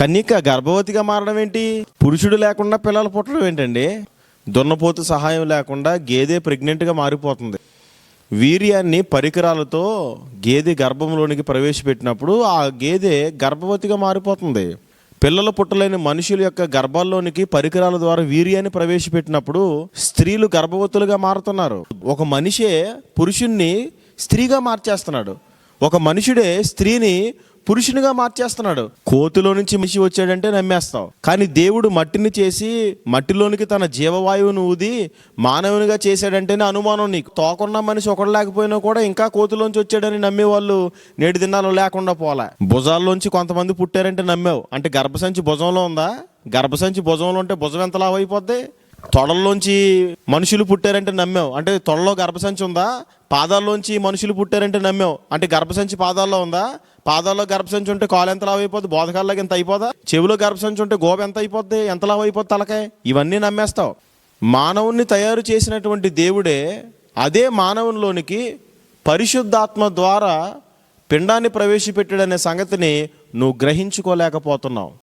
కన్యక గర్భవతిగా మారడం ఏంటి? పురుషుడు లేకుండా పిల్లలు పుట్టడం ఏంటండి? దున్నపోతు సహాయం లేకుండా గేదె ప్రెగ్నెంట్గా మారిపోతుంది. వీర్యాన్ని పరికరాలతో గేదె గర్భంలోనికి ప్రవేశపెట్టినప్పుడు ఆ గేదె గర్భవతిగా మారిపోతుంది. పిల్లలు పుట్టలేని మనుషుల యొక్క గర్భాల్లోనికి పరికరాల ద్వారా వీర్యాన్ని ప్రవేశపెట్టినప్పుడు స్త్రీలు గర్భవతులుగా మారుతున్నారు. ఒక మనిషే పురుషుణ్ణి స్త్రీగా మార్చేస్తున్నాడు. ఒక మనుషుడే స్త్రీని పురుషునిగా మార్చేస్తున్నాడు. కోతిలో నుంచి మిషి వచ్చాడంటే నమ్మేస్తావు కానీ దేవుడు మట్టిని చేసి మట్టిలోనికి తన జీవవాయువును ఊది మానవునిగా చేశాడంటేనే అనుమానం నీకు. తోకున్న మనిషి ఒకడు లేకపోయినా కూడా ఇంకా కోతిలోంచి వచ్చాడని నమ్మేవాళ్ళు నేటి దినాలు లేకుండా పోలే. భుజాల్లోంచి కొంతమంది పుట్టారంటే నమ్మావు. అంటే గర్భసంచి భుజంలో ఉందా? గర్భసంచి భుజంలో ఉంటే భుజం ఎంత లావైపోద్ది? తొడల్లోంచి మనుషులు పుట్టారంటే నమ్మావు. అంటే తొడలో గర్భసంచి ఉందా? పాదాల్లోంచి మనుషులు పుట్టారంటే నమ్మావు. అంటే గర్భసంచి పాదాల్లో ఉందా? పాదాల్లో గర్భసంచి ఉంటే కాలు ఎంత లావు అయిపోద్ది బోధకాల్లోకి ఎంత అయిపోదా? చెవిలో గర్భసంచి ఉంటే గోబ ఎంత అయిపోద్ది? ఎంత లావు అయిపోద్ది తలకాయ ఇవన్నీ నమ్మేస్తావు. మానవుణ్ణి తయారు చేసినటువంటి దేవుడే అదే మానవునిలోనికి పరిశుద్ధాత్మ ద్వారా పిండాన్ని ప్రవేశపెట్టాడనే సంగతిని నువ్వు గ్రహించుకోలేకపోతున్నావు.